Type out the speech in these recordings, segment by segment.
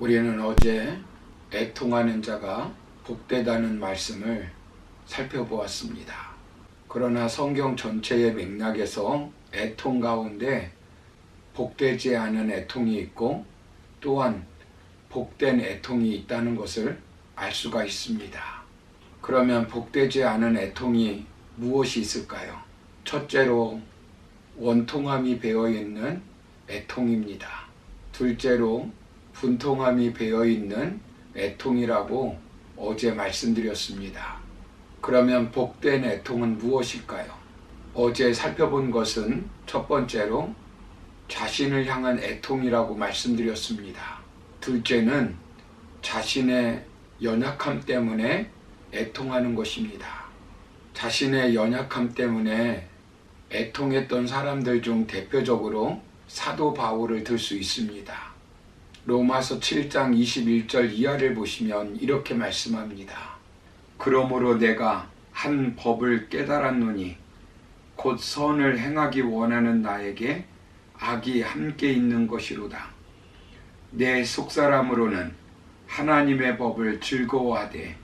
우리는 어제 애통하는 자가 복되다는 말씀을 살펴보았습니다. 그러나 성경 전체의 맥락에서 애통 가운데 복되지 않은 애통이 있고 또한 복된 애통이 있다는 것을 알 수가 있습니다. 그러면 복되지 않은 애통이 무엇이 있을까요? 첫째로 원통함이 배어 있는 애통입니다. 둘째로 분통함이 배어 있는 애통이라고 어제 말씀드렸습니다. 그러면 복된 애통은 무엇일까요? 어제 살펴본 것은 첫 번째로 자신을 향한 애통이라고 말씀드렸습니다. 둘째는 자신의 연약함 때문에 애통하는 것입니다. 자신의 연약함 때문에 애통했던 사람들 중 대표적으로 사도 바울을 들 수 있습니다. 로마서 7장 21절 이하를 보시면 이렇게 말씀합니다. 그러므로 내가 한 법을 깨달았노니 곧 선을 행하기 원하는 나에게 악이 함께 있는 것이로다. 내 속사람으로는 하나님의 법을 즐거워하되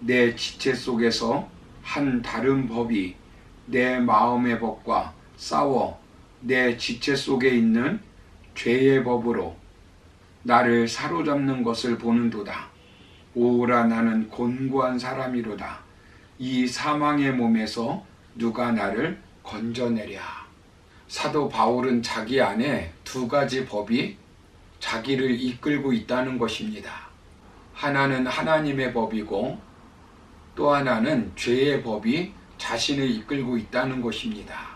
내 지체 속에서 한 다른 법이 내 마음의 법과 싸워 내 지체 속에 있는 죄의 법으로 나를 사로잡는 것을 보는도다. 오라 나는 곤고한 사람이로다. 이 사망의 몸에서 누가 나를 건져내랴. 사도 바울은 자기 안에 두 가지 법이 자기를 이끌고 있다는 것입니다. 하나는 하나님의 법이고 또 하나는 죄의 법이 자신을 이끌고 있다는 것입니다.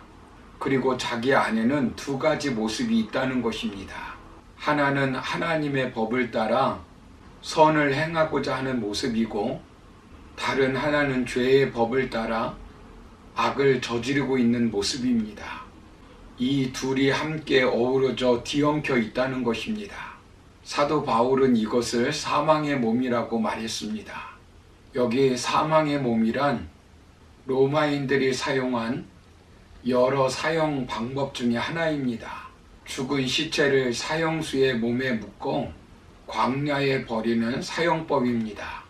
그리고 자기 안에는 두 가지 모습이 있다는 것입니다. 하나는 하나님의 법을 따라 선을 행하고자 하는 모습이고 다른 하나는 죄의 법을 따라 악을 저지르고 있는 모습입니다. 이 둘이 함께 어우러져 뒤엉켜 있다는 것입니다. 사도 바울은 이것을 사망의 몸이라고 말했습니다. 여기 사망의 몸이란 로마인들이 사용한 여러 사용 방법 중의 하나입니다. 죽은 시체를 사형수의 몸에 묶어 광야에 버리는 사용법입니다.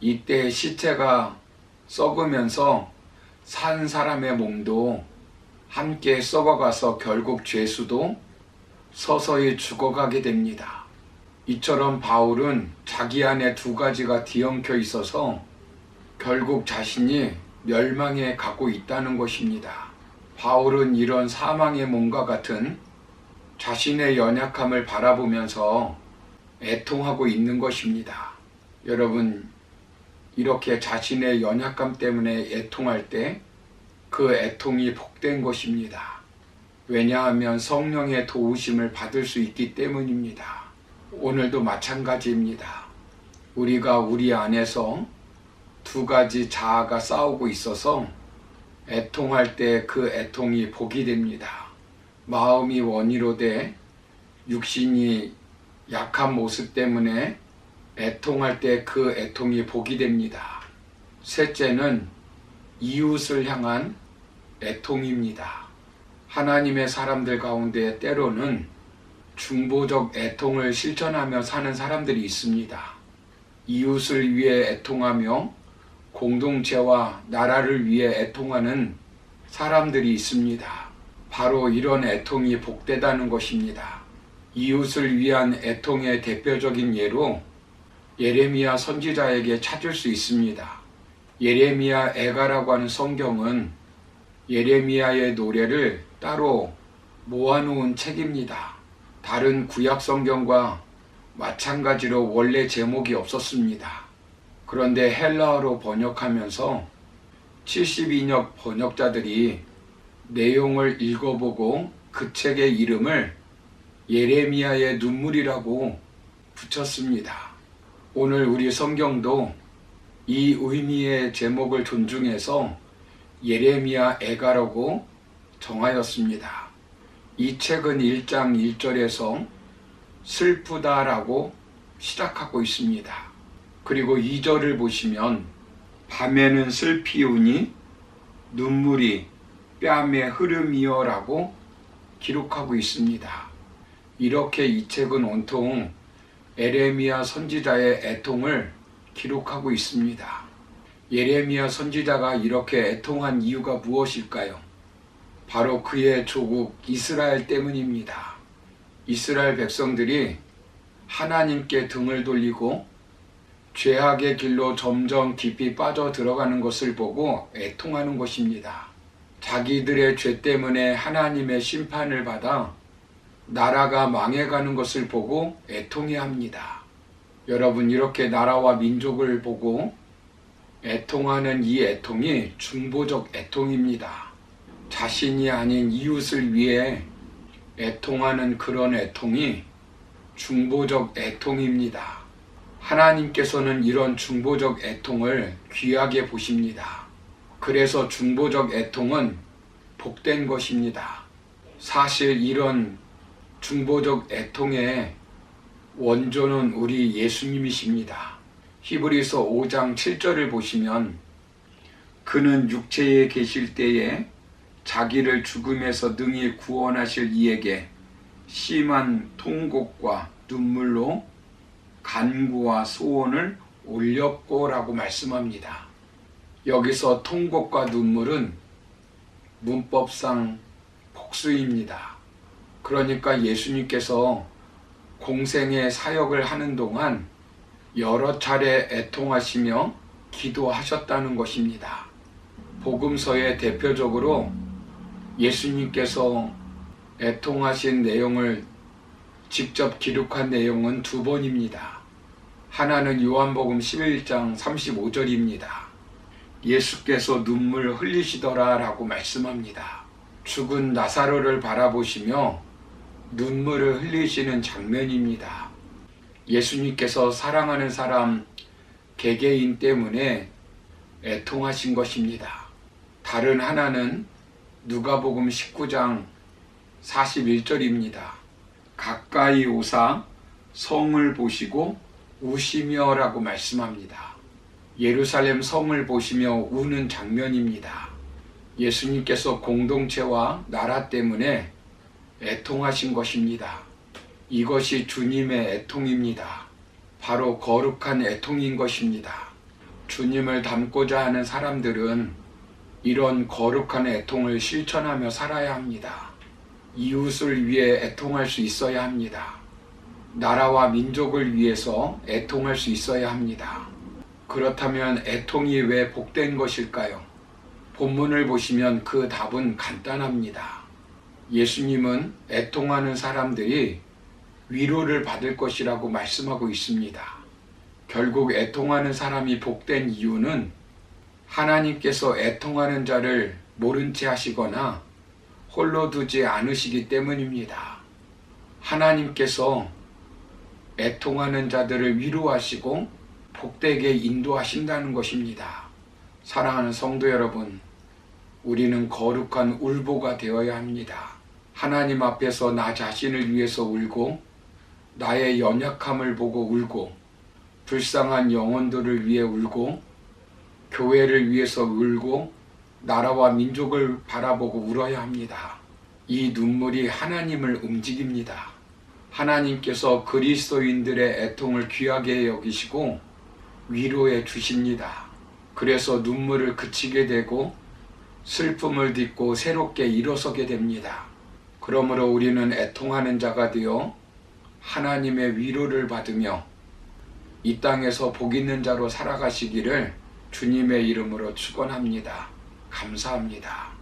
이때 시체가 썩으면서 산 사람의 몸도 함께 썩어가서 결국 죄수도 서서히 죽어가게 됩니다. 이처럼 바울은 자기 안에 두 가지가 뒤엉켜 있어서 결국 자신이 멸망에 가고 있다는 것입니다. 바울은 이런 사망의 몸과 같은 자신의 연약함을 바라보면서 애통하고 있는 것입니다. 여러분, 이렇게 자신의 연약함 때문에 애통할 때 그 애통이 복된 것입니다. 왜냐하면 성령의 도우심을 받을 수 있기 때문입니다. 오늘도 마찬가지입니다. 우리가 우리 안에서 두 가지 자아가 싸우고 있어서 애통할 때 그 애통이 복이 됩니다. 마음이 원이로 돼 육신이 약한 모습 때문에 애통할 때 그 애통이 복이 됩니다. 셋째는 이웃을 향한 애통입니다. 하나님의 사람들 가운데 때로는 중보적 애통을 실천하며 사는 사람들이 있습니다. 이웃을 위해 애통하며 공동체와 나라를 위해 애통하는 사람들이 있습니다. 바로 이런 애통이 복되다는 것입니다. 이웃을 위한 애통의 대표적인 예로 예레미야 선지자에게 찾을 수 있습니다. 예레미야 애가라고 하는 성경은 예레미야의 노래를 따로 모아놓은 책입니다. 다른 구약 성경과 마찬가지로 원래 제목이 없었습니다. 그런데 헬라어로 번역하면서 72역 번역자들이 내용을 읽어보고 그 책의 이름을 예레미야의 눈물이라고 붙였습니다. 오늘 우리 성경도 이 의미의 제목을 존중해서 예레미야 애가라고 정하였습니다. 이 책은 1장 1절에서 슬프다라고 시작하고 있습니다. 그리고 2절을 보시면 밤에는 슬피우니 눈물이 뺨에 흐름이여라고 기록하고 있습니다. 이렇게 이 책은 온통 에레미야 선지자의 애통을 기록하고 있습니다. 예레미야 선지자가 이렇게 애통한 이유가 무엇일까요? 바로 그의 조국 이스라엘 때문입니다. 이스라엘 백성들이 하나님께 등을 돌리고 죄악의 길로 점점 깊이 빠져 들어가는 것을 보고 애통하는 것입니다. 자기들의 죄 때문에 하나님의 심판을 받아 나라가 망해가는 것을 보고 애통해 합니다. 여러분, 이렇게 나라와 민족을 보고 애통하는 이 애통이 중보적 애통입니다. 자신이 아닌 이웃을 위해 애통하는 그런 애통이 중보적 애통입니다. 하나님께서는 이런 중보적 애통을 귀하게 보십니다. 그래서 중보적 애통은 복된 것입니다. 사실 이런 중보적 애통의 원조는 우리 예수님이십니다. 히브리서 5장 7절을 보시면 그는 육체에 계실 때에 자기를 죽음에서 능히 구원하실 이에게 심한 통곡과 눈물로 간구와 소원을 올렸고라고 말씀합니다. 여기서 통곡과 눈물은 문법상 복수입니다. 그러니까 예수님께서 공생의 사역을 하는 동안 여러 차례 애통하시며 기도하셨다는 것입니다. 복음서에 대표적으로 예수님께서 애통하신 내용을 직접 기록한 내용은 두 번입니다. 하나는 요한복음 11장 35절입니다. 예수께서 눈물 흘리시더라 라고 말씀합니다. 죽은 나사로를 바라보시며 눈물을 흘리시는 장면입니다. 예수님께서 사랑하는 사람 개개인 때문에 애통하신 것입니다. 다른 하나는 누가복음 19장 41절입니다. 가까이 오사 성을 보시고 우시며라고 말씀합니다. 예루살렘 성을 보시며 우는 장면입니다. 예수님께서 공동체와 나라 때문에 애통하신 것입니다. 이것이 주님의 애통입니다. 바로 거룩한 애통인 것입니다. 주님을 닮고자 하는 사람들은 이런 거룩한 애통을 실천하며 살아야 합니다. 이웃을 위해 애통할 수 있어야 합니다. 나라와 민족을 위해서 애통할 수 있어야 합니다. 그렇다면 애통이 왜 복된 것일까요? 본문을 보시면 그 답은 간단합니다. 예수님은 애통하는 사람들이 위로를 받을 것이라고 말씀하고 있습니다. 결국 애통하는 사람이 복된 이유는 하나님께서 애통하는 자를 모른 채 하시거나 홀로 두지 않으시기 때문입니다. 하나님께서 애통하는 자들을 위로하시고 복되게 인도하신다는 것입니다. 사랑하는 성도 여러분, 우리는 거룩한 울보가 되어야 합니다. 하나님 앞에서 나 자신을 위해서 울고 나의 연약함을 보고 울고 불쌍한 영혼들을 위해 울고 교회를 위해서 울고 나라와 민족을 바라보고 울어야 합니다. 이 눈물이 하나님을 움직입니다. 하나님께서 그리스도인들의 애통을 귀하게 여기시고 위로해 주십니다. 그래서 눈물을 그치게 되고 슬픔을 딛고 새롭게 일어서게 됩니다. 그러므로 우리는 애통하는 자가 되어 하나님의 위로를 받으며 이 땅에서 복 있는 자로 살아가시기를 주님의 이름으로 축원합니다. 감사합니다.